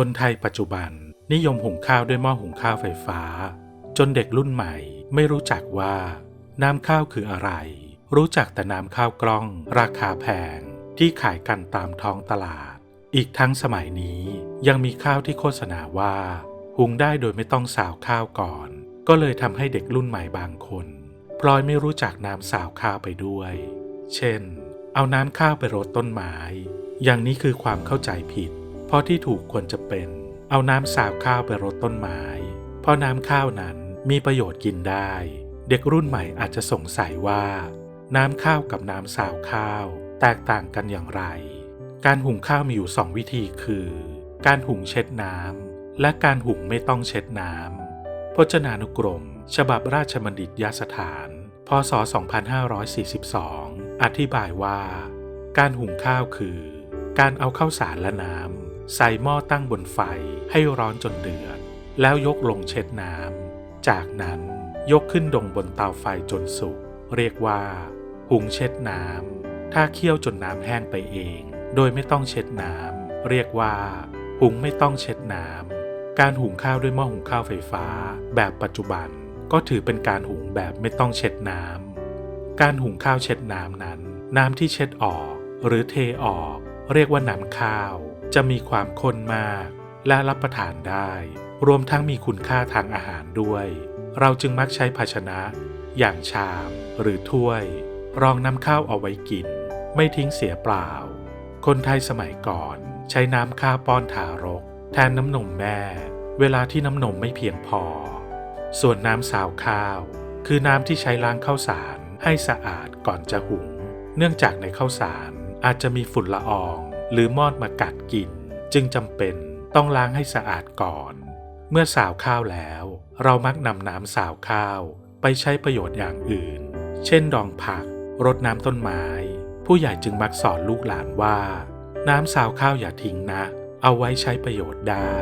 คนไทยปัจจุบันนิยมหุงข้าวด้วยหม้อหุงข้าวไฟฟ้า จนเด็กรุ่นใหม่ไม่รู้จักว่า น้ำข้าวคืออะไร รู้จักแต่น้ำข้าวกล้อง ราคาแพง ที่ขายกันตามท้องตลาด อีกทั้งสมัยนี้ยังมีข้าวที่โฆษณาว่า หุงได้โดยไม่ต้องสาวข้าวก่อน ก็เลยทำให้เด็กรุ่นใหม่บางคนพลอยไม่รู้จักน้ำสาวข้าวไปด้วย เช่น เอาน้ำข้าวไปรดต้นไม้ อย่างนี้คือความเข้าใจผิด ราะที่ถูกควรจะเป็น เอาน้ำสาวข้าวไปรดต้นไม้ เพราะน้ำข้าวนั้นมีประโยชน์กินได้ เด็กรุ่นใหม่อาจจะสงสัยว่า น้ำข้าวกับน้ำสาวข้าว แตกต่างกันอย่างไร การหุงข้าวมีอยู่สองวิธีคือ การหุงเช็ดน้ำและการหุงไม่ต้องเช็ดน้ำพจนานุกรม ฉบับราชบัณฑิตยสถาน พศ 2542 อธิบายว่า การหุงข้าวคือ การเอาข้าวสารและน้ำ ใส่หม้อตั้งบนไฟให้ร้อนจนเดือด แล้วยกลงเช็ดน้ำ จากนั้นยกขึ้นดงบนเตาไฟจนสุก เรียกว่า หุงเช็ดน้ำ ถ้าเคี่ยวจนน้ำแห้งไปเอง โดยไม่ต้องเช็ดน้ำ เรียกว่า หุงไม่ต้องเช็ดน้ำ การหุงข้าวด้วยหม้อหุงข้าวไฟฟ้า แบบปัจจุบันก็ถือเป็นการหุงแบบไม่ต้องเช็ดน้ำ การหุงข้าวเช็ดน้ำนั้น น้ำที่เช็ดออก หรือเทออก เรียกว่าน้ำข้าว จะมีความข้นมากและรับประทานได้ รวมทั้งมีคุณค่าทางอาหารด้วย เราจึงมักใช้ภาชนะ อย่างชามหรือถ้วย รองน้ำข้าวเอาไว้กิน ไม่ทิ้งเสียเปล่า คนไทยสมัยก่อน ใช้น้ำข้าวป้อนทารก แทนน้ำนมแม่ เวลาที่น้ำนมไม่เพียงพอ ส่วนน้ำสาวข้าว คือน้ำที่ใช้ล้างข้าวสารให้สะอาดก่อนจะหุง เนื่องจากในข้าวสารอาจจะมีฝุ่นละออง หรือมอดมากัดกิน จึงจำเป็นต้องล้างให้สะอาดก่อน เมื่อสาวข้าวแล้ว เรามักนำน้ำสาวข้าว ไปใช้ประโยชน์อย่างอื่น เช่นดองผักรดน้ำต้นไม้ ผู้ใหญ่จึงมักสอนลูกหลานว่า น้ำสาวข้าวอย่าทิ้งนะ เอาไว้ใช้ประโยชน์ได้